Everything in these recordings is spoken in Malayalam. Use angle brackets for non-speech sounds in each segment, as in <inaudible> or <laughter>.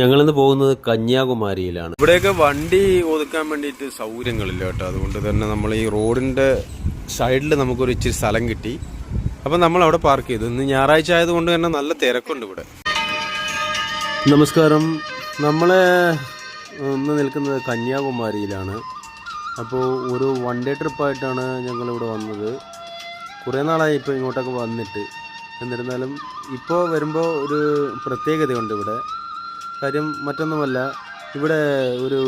ഞങ്ങളിന്ന് പോകുന്നത് കന്യാകുമാരിയിലാണ്. ഇവിടെയൊക്കെ വണ്ടി ഒതുക്കാൻ വേണ്ടിയിട്ട് സൗകര്യങ്ങളില്ല കേട്ടോ. അതുകൊണ്ട് തന്നെ നമ്മൾ ഈ റോഡിന്റെ സൈഡിൽ നമുക്കൊരു ഇച്ചിരി സ്ഥലം കിട്ടി. അപ്പം നമ്മൾ അവിടെ പാർക്ക് ചെയ്തു. ഇന്ന് ഞായറാഴ്ച ആയതുകൊണ്ട് തന്നെ നല്ല തിരക്കുണ്ട് ഇവിടെ. നമസ്കാരം. നമ്മൾ ഇന്ന് നിൽക്കുന്നത് കന്യാകുമാരിയിലാണ്. അപ്പോൾ ഒരു വൺ ഡേ ട്രിപ്പായിട്ടാണ് ഞങ്ങളിവിടെ വന്നത്. കുറേ നാളായി ഇപ്പോൾ ഇങ്ങോട്ടൊക്കെ വന്നിട്ട്. എന്നിരുന്നാലും ഇപ്പോൾ വരുമ്പോൾ ഒരു പ്രത്യേകതയുണ്ട് ഇവിടെ. കാര്യം മറ്റൊന്നുമല്ല ഇവിടെ ഒരു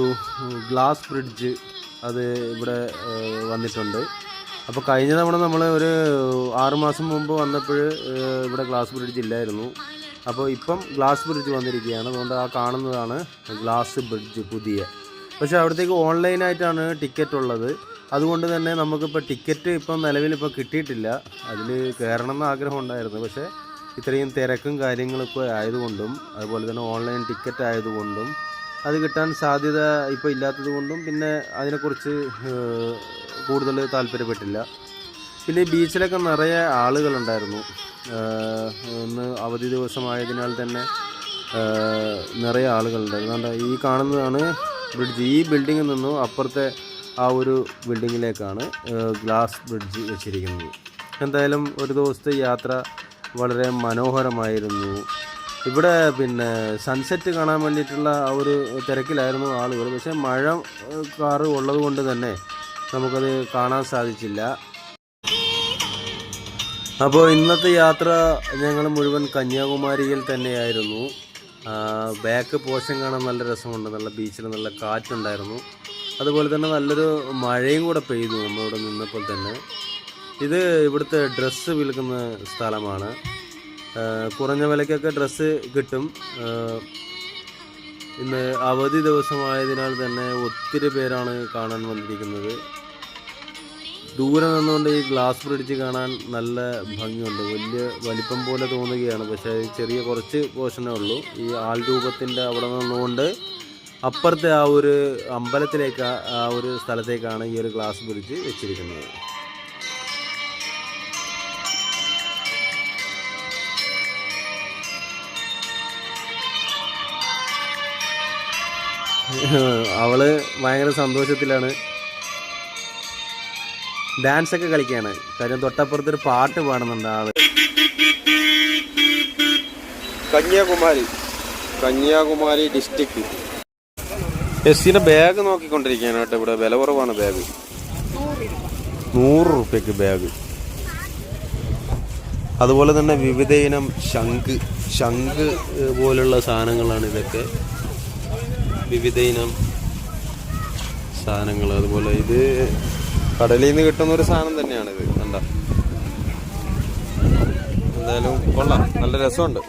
ഗ്ലാസ് ബ്രിഡ്ജ് അത് ഇവിടെ വന്നിട്ടുണ്ട്. അപ്പോൾ കഴിഞ്ഞ തവണ നമ്മൾ ഒരു ആറുമാസം മുമ്പ് വന്നപ്പോൾ ഇവിടെ ഗ്ലാസ് ബ്രിഡ്ജ് ഇല്ലായിരുന്നു. അപ്പോൾ ഇപ്പം ഗ്ലാസ് ബ്രിഡ്ജ് വന്നിരിക്കുകയാണ്. അതുകൊണ്ട് ആ കാണുന്നതാണ് ഗ്ലാസ് ബ്രിഡ്ജ് പുതിയ. പക്ഷേ അവിടത്തേക്ക് ഓൺലൈനായിട്ടാണ് ടിക്കറ്റ് ഉള്ളത്. അതുകൊണ്ട് തന്നെ നമുക്കിപ്പോൾ ടിക്കറ്റ് ഇപ്പം നിലവിൽ ഇപ്പോൾ കിട്ടിയിട്ടില്ല. അതിൽ കയറണം എന്ന് ആഗ്രഹം ഉണ്ടായിരുന്നു. പക്ഷേ ഇത്രയും തിരക്കും കാര്യങ്ങളൊക്കെ ആയതുകൊണ്ടും അതുപോലെ തന്നെ ഓൺലൈൻ ടിക്കറ്റ് ആയതുകൊണ്ടും അത് കിട്ടാൻ സാധ്യത ഇപ്പോൾ ഇല്ലാത്തത് കൊണ്ടും പിന്നെ അതിനെക്കുറിച്ച് കൂടുതൽ താല്പര്യപ്പെട്ടില്ല. പിന്നെ ബീച്ചിലൊക്കെ നിറയെ ആളുകളുണ്ടായിരുന്നു. ഇന്ന് അവധി ദിവസമായതിനാൽ തന്നെ നിറയെ ആളുകളുണ്ടായിരുന്നു അതുകൊണ്ട് ഈ കാണുന്നതാണ് ബ്രിഡ്ജ് ഈ ബിൽഡിങ്ങിൽ നിന്നും അപ്പുറത്തെ ആ ഒരു ബിൽഡിങ്ങിലേക്കാണ് ഗ്ലാസ് ബ്രിഡ്ജ് വെച്ചിരിക്കുന്നത്. എന്തായാലും ഒരു ദിവസത്തെ യാത്ര വളരെ മനോഹരമായിരുന്നു. ഇവിടെ പിന്നെ സൺസെറ്റ് കാണാൻ വേണ്ടിയിട്ടുള്ള ആ ഒരു തിരക്കിലായിരുന്നു ആളുകൾ. പക്ഷേ മഴ കാറ് ഉള്ളത് കൊണ്ട് തന്നെ നമുക്കത് കാണാൻ സാധിച്ചില്ല. അപ്പോൾ ഇന്നത്തെ യാത്ര ഞങ്ങൾ മുഴുവൻ കന്യാകുമാരിയിൽ തന്നെയായിരുന്നു. ബാക്ക് പോഷൻ കാണാൻ നല്ല രസമുണ്ട്. നല്ല ബീച്ചിൽ നല്ല കാറ്റുണ്ടായിരുന്നു. അതുപോലെ തന്നെ നല്ലൊരു മഴയും കൂടെ പെയ്തു നമ്മളിവിടെ നിന്നപ്പോൾ തന്നെ. ഇത് ഇവിടുത്തെ ഡ്രസ്സ് വിൽക്കുന്ന സ്ഥലമാണ്. കുറഞ്ഞ വിലയ്ക്കൊക്കെ ഡ്രസ്സ് കിട്ടും. ഇന്ന് അവധി ദിവസമായതിനാൽ തന്നെ ഒത്തിരി പേരാണ് കാണാൻ വന്നിരിക്കുന്നത്. ദൂരെ നിന്നുകൊണ്ട് ഈ ഗ്ലാസ് ബ്രിഡ്ജ് കാണാൻ നല്ല ഭംഗിയുണ്ട്. വലിയ വലിപ്പം പോലെ തോന്നുകയാണ്. പക്ഷേ ചെറിയ കുറച്ച് പോർഷനേ ഉള്ളൂ. ഈ ആൾ രൂപത്തിന്റെ അവിടെ നിന്നുകൊണ്ട് അപ്പുറത്തെ ആ ഒരു അമ്പലത്തിലേക്ക് ആ ഒരു സ്ഥലത്തേക്കാണ് ഈ ഒരു ഗ്ലാസ് ബ്രിഡ്ജ് വെച്ചിരിക്കുന്നത്. <laughs> അവൾ ഭയങ്കര സന്തോഷത്തിലാണ്. ഡാൻസ് ഒക്കെ കളിക്കുകയാണ് കാര്യം തൊട്ടപ്പുറത്ത് ഒരു പാട്ട് പാടുന്നുണ്ട് ആൾ. കന്യാകുമാരി. കന്യാകുമാരി ഡിസ്ട്രിക്ട് എസ്സിന്റെ ബാഗ് നോക്കിക്കൊണ്ടിരിക്കുകയാണ് കേട്ടോ ഇവിടെ. വില കുറവാണ് ബാഗ് നൂറ് റുപ്യക്ക് ബാഗ് അതുപോലെ തന്നെ വിവിധ ഇനം ശംഖ്. ശംഖ് പോലുള്ള സാധനങ്ങളാണ് ഇതൊക്കെ. വിവിധ ഇനം സാധനങ്ങൾ അതുപോലെ ഇത് കടലിൽ നിന്ന് കിട്ടുന്ന ഒരു സാധനം തന്നെയാണ് ഇത് കണ്ട? എന്തായാലും കൊള്ളാം നല്ല രസമുണ്ട്.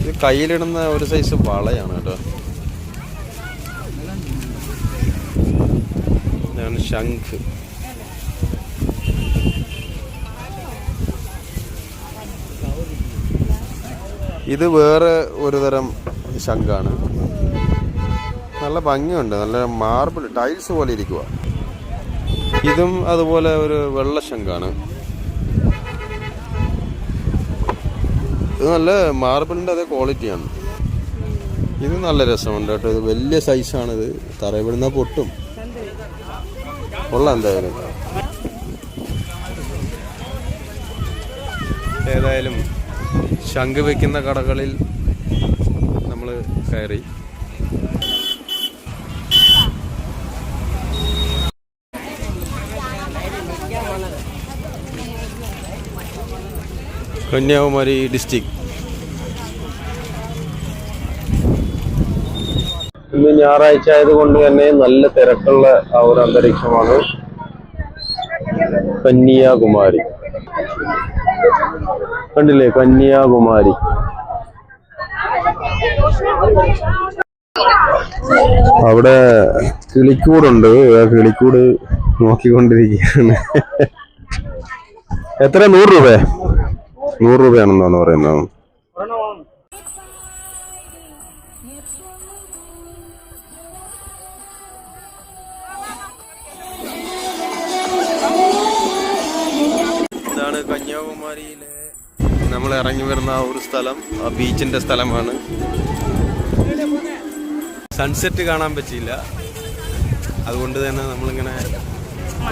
ഇത് കയ്യിലിടുന്ന ഒരു സൈസ് വളയാണ് കേട്ടോ. ഇതാണ് ശംഖ്. ഇത് വേറെ ഒരു തരം ശംഖാണ്. നല്ല ഭംഗിയുണ്ട്. നല്ല മാർബിൾ ടൈൽസ് പോലെ ഇരിക്കുക ഇതും അതുപോലെ ഒരു വെള്ള ശംഖാണ്. ഇത് നല്ല മാർബിളിന്റെ അതേ ക്വാളിറ്റിയാണ് ഇത് നല്ല രസമുണ്ട് കേട്ടോ. ഇത് വലിയ സൈസാണിത് തറയിവിടുന്ന പൊട്ടും. കൊള്ളാം എന്തായാലും. ഏതായാലും ശംഖ് വയ്ക്കുന്ന കടകളിൽ നമ്മൾ കയറി. കന്യാകുമാരി ഡിസ്ട്രിക്ട്. ഇന്ന് ഞായറാഴ്ച ആയതുകൊണ്ട് തന്നെ നല്ല തിരക്കുള്ള ആ ഒരു അന്തരീക്ഷമാണ് കന്യാകുമാരി. കണ്ടില്ലേ കന്യാകുമാരി? അവിടെ കിളിക്കൂടുണ്ട്. ആ കിളിക്കൂട് നോക്കിക്കൊണ്ടിരിക്കുകയാണ്. എത്ര? നൂറ് രൂപ നൂറ് രൂപയാണെന്നാണ് പറയുന്നത്. ഇതാണ് കന്യാകുമാരിയിലെ നമ്മൾ ഇറങ്ങി വരുന്ന ആ ഒരു സ്ഥലം ആ ബീച്ചിന്റെ സ്ഥലമാണ്. സൺസെറ്റ് കാണാൻ പറ്റിയില്ല. അതുകൊണ്ട് തന്നെ നമ്മളിങ്ങനെ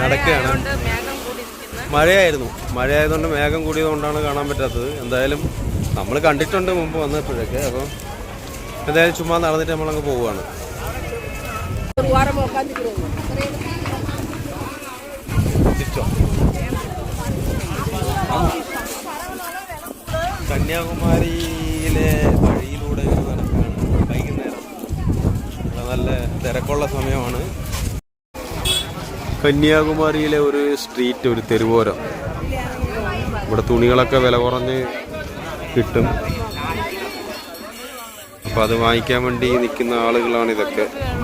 നടക്കുകയാണ് അതുകൊണ്ട് മേഘം കൂടി നിൽക്കുന്ന മഴയായിരുന്നു. മഴയായതുകൊണ്ട് മേഘം കൂടിയതുകൊണ്ടാണ് കാണാൻ പറ്റാത്തത്. എന്തായാലും നമ്മൾ കണ്ടിട്ടുണ്ട് മുമ്പ് വന്നപ്പോഴൊക്കെ. അപ്പോൾ എന്തായാലും ചുമ്മാ നടന്നിട്ട് നമ്മളങ്ങ് പോവുകയാണ്. കന്യാകുമാരിയിലെ വഴിയിലൂടെ നടക്കുകയാണ് വൈകുന്നേരം. നല്ല തിരക്കുള്ള സമയമാണ്. കന്യാകുമാരിയിലെ ഒരു സ്ട്രീറ്റ് ഒരു തെരുവോരം. ഇവിടെ തുണികളൊക്കെ വില കുറഞ്ഞ് കിട്ടും. അപ്പോൾ അത് വാങ്ങിക്കാൻ വേണ്ടി നിൽക്കുന്ന ആളുകളാണ് ഇതൊക്കെ.